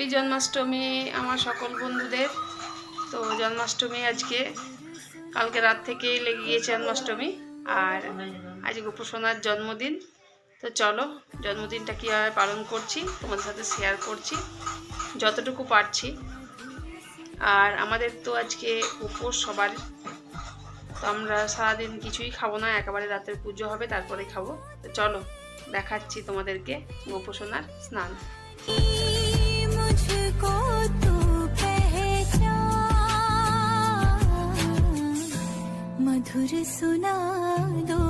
Happy Janmashtami আমার সকল বন্ধুদের। তো জন্মাষ্টমী আজকে, কালকে রাত থেকেই লেগে গিয়েছে জন্মাষ্টমী, আর আজ গোপসোনার জন্মদিন। তো চলো, জন্মদিনটা কীভাবে পালন করছি, তোমাদের সাথে শেয়ার করছি, যতটুকু পারছি। আর আমাদের তো আজকে উপোস সবার। তো আমরা সারাদিন কিছুই খাব না, একেবারে রাতের পুজো হবে, তারপরে খাব। তো চলো, দেখাচ্ছি তোমাদেরকে গোপসোনার স্নান। मधुर सुना दो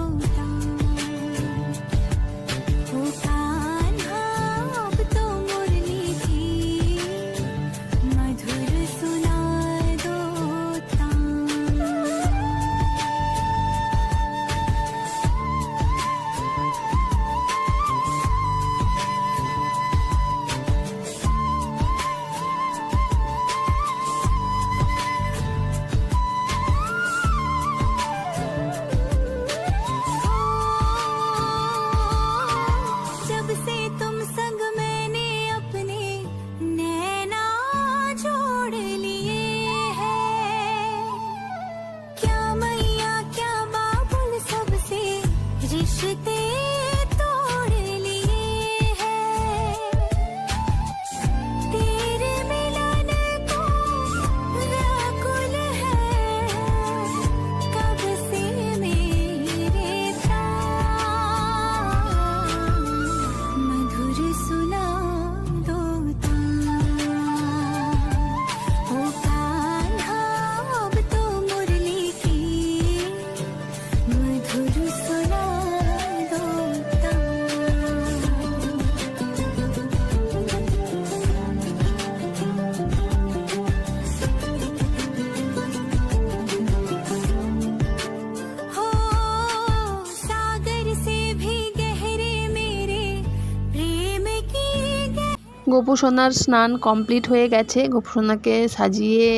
গোপু স্নান কমপ্লিট হয়ে গেছে। গোপসোনাকে সাজিয়ে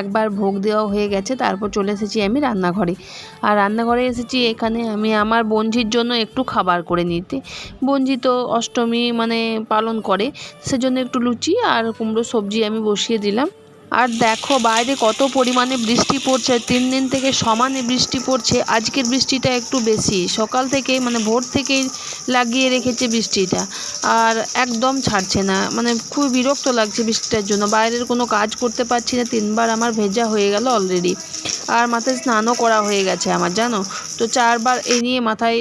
একবার ভোগ দেওয়া হয়ে গেছে। তারপর চলে এসেছি আমি রান্নাঘরে। আর রান্নাঘরে এসেছি এখানে আমি আমার বঞ্জির জন্য একটু খাবার করে নিতে। বঞ্জি তো অষ্টমী মানে পালন করে, সেজন্য একটু লুচি আর কুমড়ো সবজি আমি বসিয়ে দিলাম। আর দেখো বাইরে কত পরিমাণে বৃষ্টি পড়ছে, তিন দিন থেকে সমানে বৃষ্টি পড়ছে, আজকের বৃষ্টিটা একটু বেশি। সকাল থেকে মানে ভোর থেকেই লাগিয়ে রেখেছে বৃষ্টিটা, আর একদম ছাড়ছে না। মানে খুব বিরক্ত লাগছে বৃষ্টিটার জন্য। বাইরের কোনো কাজ করতে পারছি না, তিনবার আমার ভেজা হয়ে গেল অলরেডি আর মাথায় স্নানও করা হয়ে গেছে আমার, জানো? তো চারবার এই নিয়ে মাথায়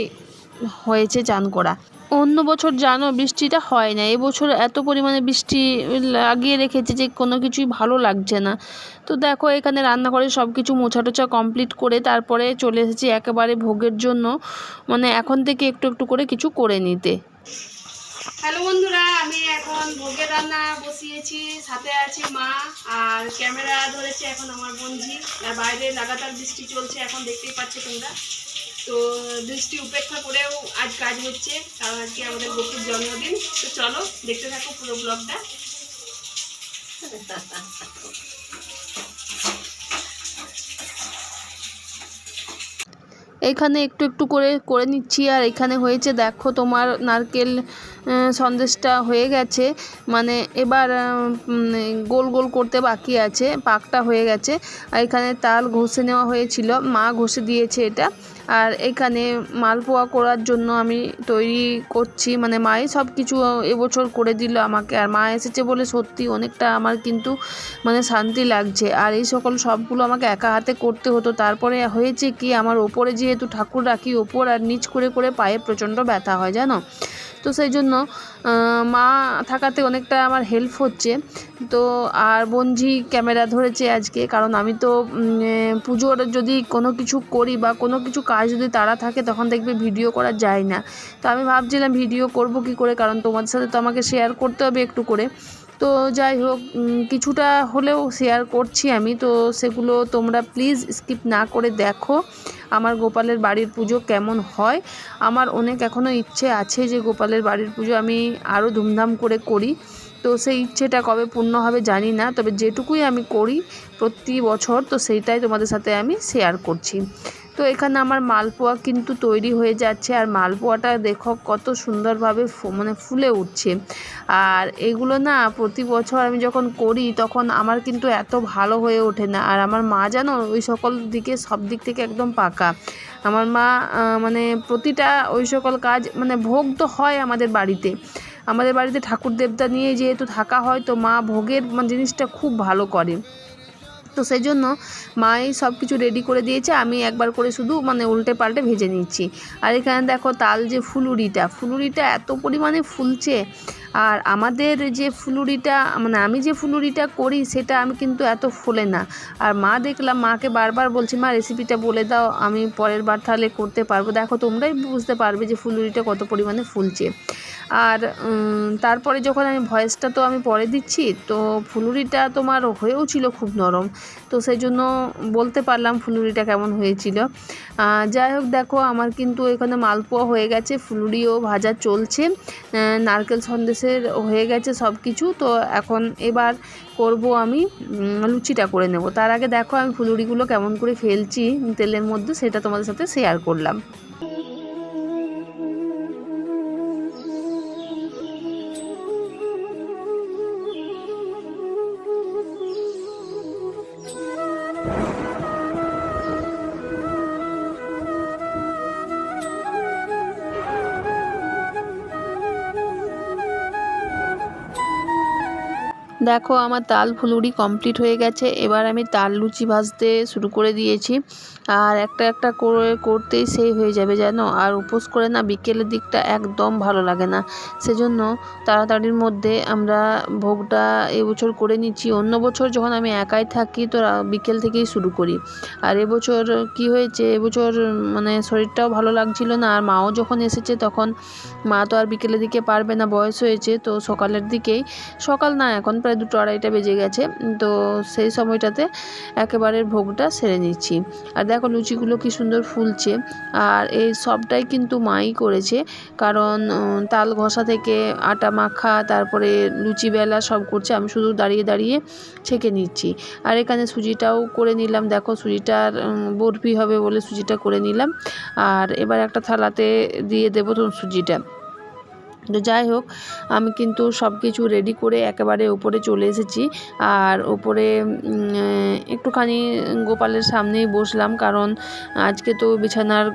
হয়েছে চান করা। অন্য বছর জানো বৃষ্টিটা হয় না। এবছর এত পরিমাণে বৃষ্টি লাগিয়ে রেখেছে যে কোনো কিছুই ভালো লাগছে না। তো দেখো এখানে রান্নাঘরে সব কিছু মোছা টোছা কমপ্লিট করে তারপরে চলে এসেছি একেবারে ভোগের জন্য। মানে এখন থেকে একটু একটু করে কিছু করে নিতে। হ্যালো বন্ধুরা, আমি এখন ভোগের রান্না বসিয়েছি। সাথে আছে মা আর ক্যামেরা ধরেছে এখন আমার বঞ্জি আর বাইরে লাগাতার বৃষ্টি চলছে, এখন দেখতেই পাচ্ছ তোমরা। তো বৃষ্টি উপেক্ষা করেও আজ কাজ হচ্ছে। কারণ আজকে আমাদের বকুর জন্মদিন। তো চলো, দেখতে থাকো পুরো ব্লগটা। এইখানে একটু একটু করে করে নিচ্ছি। আর এখানে হয়েছে, দেখো তোমার নারকেল সন্দেশটা হয়ে গেছে। মানে এবার গোল গোল করতে বাকি আছে, পাকটা হয়ে গেছে। আর এখানে তাল ঘষে নেওয়া হয়েছিল, মা ঘষে দিয়েছে এটা। আর এখানে মালপোয়া করার জন্য আমি তৈরি করছি মানে মাই সব কিছু এবছর করে দিল আমাকে। আর মা এসেছে বলে সত্যি অনেকটা আমার কিন্তু মানে শান্তি লাগছে। আর এই সকল সবগুলো আমাকে একা হাতে করতে হতো। তারপরে হয়েছে কি, আমার ওপরে যেহেতু ঠাকুর রাখি, ওপর আর নিচ করে করে পায়ে প্রচণ্ড ব্যথা হয়, জানো? তো সেই জন্য মা থাকাতে অনেকটা আমার হেল্প হচ্ছে। তো আর বঞ্জি ক্যামেরা ধরেছে আজকে, কারণ আমি তো পুজোর যদি কোনো কিছু করি বা কোনো কিছু কাজ যদি তারা থাকে, তখন দেখবে ভিডিও করা যায় না। তো আমি ভাবছিলাম ভিডিও করব কি করে, কারণ তোমাদের সাথে তো আমাকে শেয়ার করতে হবে একটু করে। তো যাই হোক কিছুটা হলেও শেয়ার করছি আমি, তো সেগুলো তোমরা প্লিজ স্কিপ না করে দেখো। আমার গোপালের বাড়ির পুজো কেমন হয়? আমার অনেক এখনও ইচ্ছে আছে যে গোপালের বাড়ির পুজো আমি আরও ধুমধাম করে করি। তো সেই ইচ্ছেটা কবে পূর্ণ হবে জানি না, তবে যেটুকুই আমি করি প্রতি বছর, তো সেইটাই তোমাদের সাথে আমি শেয়ার করছি। তো এখানে আমার মালপোয়া কিন্তু তৈরি হয়ে যাচ্ছে, আর মালপোয়াটা দেখো কত সুন্দরভাবে মানে ফুলে উঠছে। আর এগুলো না প্রতি বছর আমি যখন করি তখন আমার কিন্তু এত ভালো হয়ে ওঠে না, আর আমার মা জানো ওই সকল দিকে সব দিক থেকে একদম পাকা। আমার মা মানে প্রতিটা ওই সকল কাজ মানে ভোগ তো হয় আমাদের বাড়িতে। আমাদের বাড়িতে ঠাকুর দেবতা নিয়ে যেহেতু থাকা হয় তো মা ভোগের মানে জিনিসটা খুব ভালো করে। তো সেই জন্য মাই সব কিছু রেডি করে দিয়েছে। আমি একবার করে শুধু মানে উল্টে পাল্টে ভেজে নিচ্ছি। আর এখানে দেখো তাল যে ফুলুরিটা ফুলুরিটা এত পরিমাণে ফুলছে। আর আমাদের যে ফুলুরিটা মানে আমি যে ফুলুরিটা করি সেটা আমি কিন্তু এত ফোলে না। আর মা দেখলাম, মাকে বারবার বলছি, মা রেসিপিটা বলে দাও, আমি পরের বার তাহলে করতে পারব। দেখো, তোমরাই বুঝতে পারবে যে ফুলুরিটা কত পরিমাণে ফুলছে। আর তারপরে যখন আমি ভয়েসটা তো আমি পরে দিচ্ছি, তো ফুলুরিটা তোমার হয়েও ছিল খুব নরম। তো সেই জন্য বলতে পারলাম ফুলুরিটা কেমন হয়েছিল। যাই হোক, দেখো, আমার কিন্তু এখানে মালপোয়া হয়ে গেছে, ফুলুরিও ভাজা চলছে। নারকেল নারকেল সন্দেশের হয়ে গেছে সব কিছু তো এখন এবার করব আমি লুচিটা করে নেব। তার আগে দেখো আমি ফুলুরিগুলো কেমন করে ফেলছি, তেলের মধ্যে সেটা তোমাদের সাথে শেয়ার করলাম। দেখো, আমার তাল ফুলুরি কমপ্লিট হয়ে গেছে। এবার আমি তাল লুচি ভাজতে শুরু করে দিয়েছি। আর একটা একটা করে করতেই সেই হয়ে যাবে জানো। আর উপোস করে না বিকেলের দিকটা একদম ভালো লাগে না। সেজন্য তাড়াতাড়ির মধ্যে আমরা ভোগটা এবছর করে নিচ্ছি। অন্য বছর যখন আমি একাই থাকি, তো বিকেল থেকেই শুরু করি। আর এবছর কি হয়েছে? এবছর মানে শরীরটাও ভালো লাগছিল না। আর মাও যখন এসেছে, তখন মা তো আর বিকেলের দিকে পারবে না, বয়স হয়েছে। তো সকালের দিকেই, সকাল না, এখন প্রায় দুটো আড়াইটা বেজে গেছে। তো সেই সময়টাতে একেবারে ভোগটা সেরে নিচ্ছি। আর দেখো লুচিগুলো কি সুন্দর ফুলছে। আর এই সবটাই কিন্তু মাই করেছে। কারণ তাল ঘষা থেকে আটা মাখা, তারপরে লুচি বেলা সব করছে। আমি শুধু দাঁড়িয়ে দাঁড়িয়ে ছেঁকে নিচ্ছি। আর এখানে সুজিটাও করে নিলাম। দেখো সুজিটার বরফি হবে বলে সুজিটা করে নিলাম। আর এবার একটা থালাতে দিয়ে দেবো তো সুজিটা। তো যাই হোক, আমি কিন্তু সব কিছু রেডি করে একেবারে ওপরে চলে এসেছি। আর ওপরে একটুখানি গোপালের সামনেই বসলাম, কারণ আজকে তো বিছানার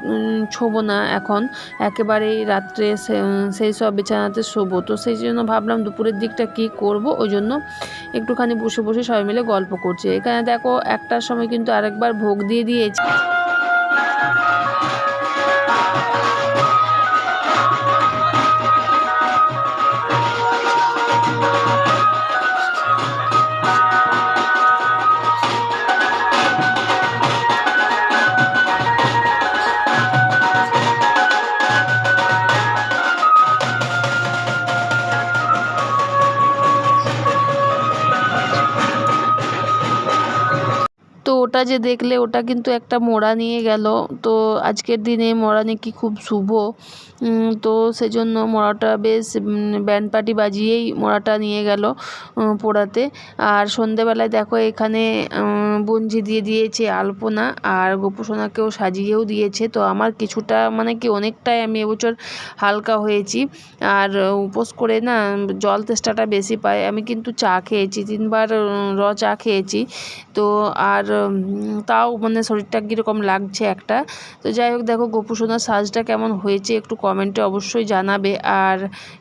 ছোবো না। এখন একেবারেই রাত্রে সেই সব বিছানাতে শোবো। তো সেই জন্য ভাবলাম দুপুরের দিকটা কি করব, ওই জন্য একটুখানি বসে বসে সবাই মিলে গল্প করছে। এখানে দেখো, একটার সময় কিন্তু আরেকবার ভোগ দিয়ে দিয়েছি। ওটা যে দেখলে ওটা কিন্তু একটা মোড়া নিয়ে গেল। তো আজকের দিনে মোড়া নাকি খুব শুভ। তো সেজন্য মোড়াটা বেশ ব্যান্ড পার্টি বাজিয়েই মোড়াটা নিয়ে গেল পোড়াতে। আর সন্ধেবেলায় দেখো এখানে বঞ্জি দিয়ে দিয়েছে আলপনা আর গোপুসোনাকেও সাজিয়েও দিয়েছে। তো আমার কিছুটা মানে কি অনেকটাই আমি এবছর হালকা হয়েছি। আর উপোস করে না জল তেষ্টাটা বেশি পাই। আমি কিন্তু চা খেয়েছি, তিনবার র চা খেয়েছি। তো আর তাও মানে শরীরটা কীরকম লাগছে একটা। তো যাই হোক, দেখো গোপুসোনার সাজটা কেমন হয়েছে একটু কমেন্টে অবশ্যই জানাবে। আর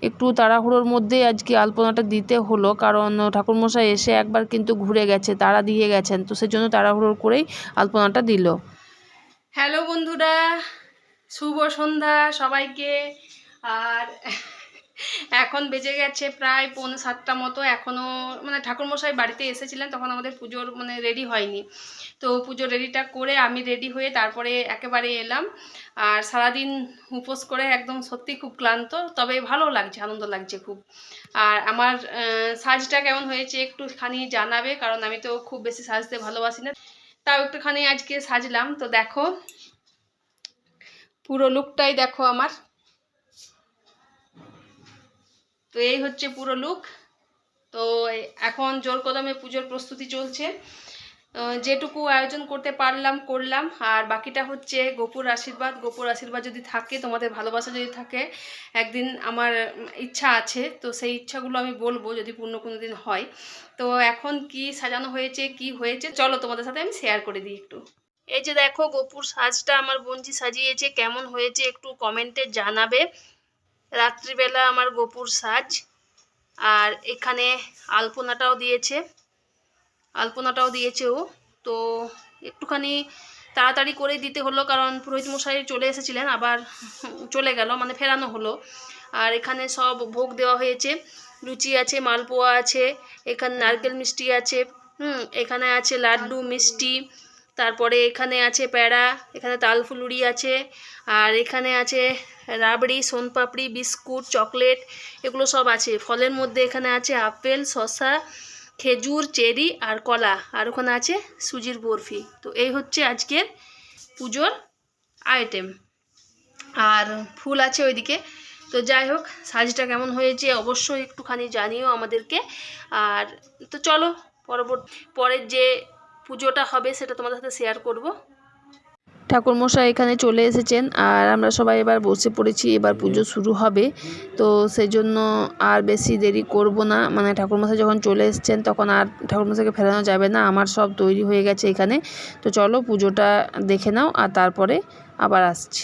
একটু তাড়াহুড়োর মধ্যেই আজকে আলপনাটা দিতে হলো। কারণ ঠাকুরমশাই এসে একবার কিন্তু ঘুরে গেছে, তারা দিয়ে গেছেন। তো সেজন্য তাড়াহুড়ো করেই আলপনাটা দিল। হ্যালো বন্ধুরা শুভ সন্ধ্যা সবাইকে। আর এখন বেজে গেছে প্রায় পৌনে সাতটা মতো। এখনও মানে ঠাকুরমশাই বাড়িতে এসেছিলেন, তখন আমাদের পুজোর মানে রেডি হয়নি। তো পুজো রেডিটা করে আমি রেডি হয়ে তারপরে একেবারে এলাম। আর সারাদিন উপোস করে একদম সত্যি খুব ক্লান্ত, তবে ভালো লাগছে, আনন্দ লাগছে খুব। আর আমার সাজটা কেমন হয়েছে একটুখানি জানাবে, কারণ আমি তো খুব বেশি সাজতে ভালোবাসি না। তাও একটুখানি আজকে সাজলাম। তো দেখো, পুরো লুকটাই দেখো আমার। তো এই হচ্ছে পুরো লুক তো এখন জোর কদমে পুজোর প্রস্তুতি চলছে। যেটুকু আয়োজন করতে পারলাম, করলাম। আর বাকিটা হচ্ছে গোপুর আশীর্বাদ। গোপুর আশীর্বাদ যদি থাকে, তোমাদের ভালোবাসা যদি থাকে, একদিন আমার ইচ্ছা আছে, তো সেই ইচ্ছাগুলো আমি বলব যদি পূর্ণ কোনো দিন হয়। তো এখন কি সাজানো হয়েছে, কি হয়েছে, চলো তোমাদের সাথে আমি শেয়ার করে দিই একটু। এই যে দেখো, গোপুর সাজটা আমার বোনজি সাজিয়েছে। কেমন হয়েছে একটু কমেন্টে জানাবে। রাত্রিবেলা আমার গোপুর সাজ, আর এখানে আলপনাটাও দিয়েছে আলপনাটাও দিয়েছে ও। তো একটুখানি তাড়াতাড়ি করে দিতে হলো, কারণ পুরোহিত মশাই চলে এসেছিলেন, আবার চলে গেল মানে ফেরানো হলো। আর এখানে সব ভোগ দেওয়া হয়েছে, লুচি আছে, মালপোয়া আছে, এখানে নারকেল মিষ্টি আছে, হুম, এখানে আছে লাড্ডু, মিষ্টি তারপরে এখানে আছে প্যাড়া এখানে তালফুলুরি আছে, আর এখানে আছে রাবড়ি, সোনপাপড়ি, বিস্কুট, চকলেট, এগুলো সব আছে। ফলের মধ্যে এখানে আছে আপেল, শসা, খেজুর, চেরি আর কলা, আর ওখানে আছে সুজির বরফি। তো এই হচ্ছে আজকের পুজোর আইটেম আর ফুল আছে ওইদিকে। তো যাই হোক, সাজটা কেমন হয়েছে অবশ্যই একটুখানি জানিও আমাদেরকে। আর তো চলো, পরবর্তী, পরের যে পুজোটা হবে, সেটা তোমাদের সাথে শেয়ার করব। ঠাকুরমশাই এখানে চলে এসেছেন আর আমরা সবাই এবার বসে পড়েছি, এবার পুজো শুরু হবে। তো সেই জন্য আর বেশি দেরি করব না। মানে ঠাকুরমশাই যখন চলে এসছেন, তখন আর ঠাকুরমশাইকে ফেরানো যাবে না। আমার সব তৈরি হয়ে গেছে এখানে। তো চলো পুজোটা দেখে নাও আর তারপরে আবার আসছি।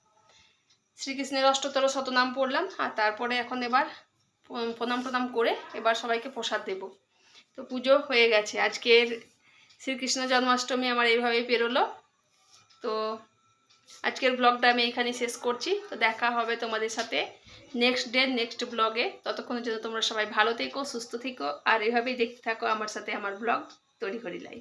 শ্রীকৃষ্ণের অষ্টতর শতনাম পড়লাম, আর তারপরে এখন এবার প্রণাম প্রণাম করে এবার সবাইকে প্রসাদ দেব। তো পুজো হয়ে গেছে। আজকের শ্রীকৃষ্ণ জন্মাষ্টমী আমার এইভাবেই পেরোলো। তো আজকের ব্লগটা আমি এখানেই শেষ করছি। তো দেখা হবে তোমাদের সাথে নেক্সট ডে নেক্সট ব্লগে ততক্ষণের জন্য তোমরা সবাই ভালো থেকো, সুস্থ থেকো, আর এভাবেই দেখতে থাকো আমার সাথে আমার ব্লগ তৈরি করি লাই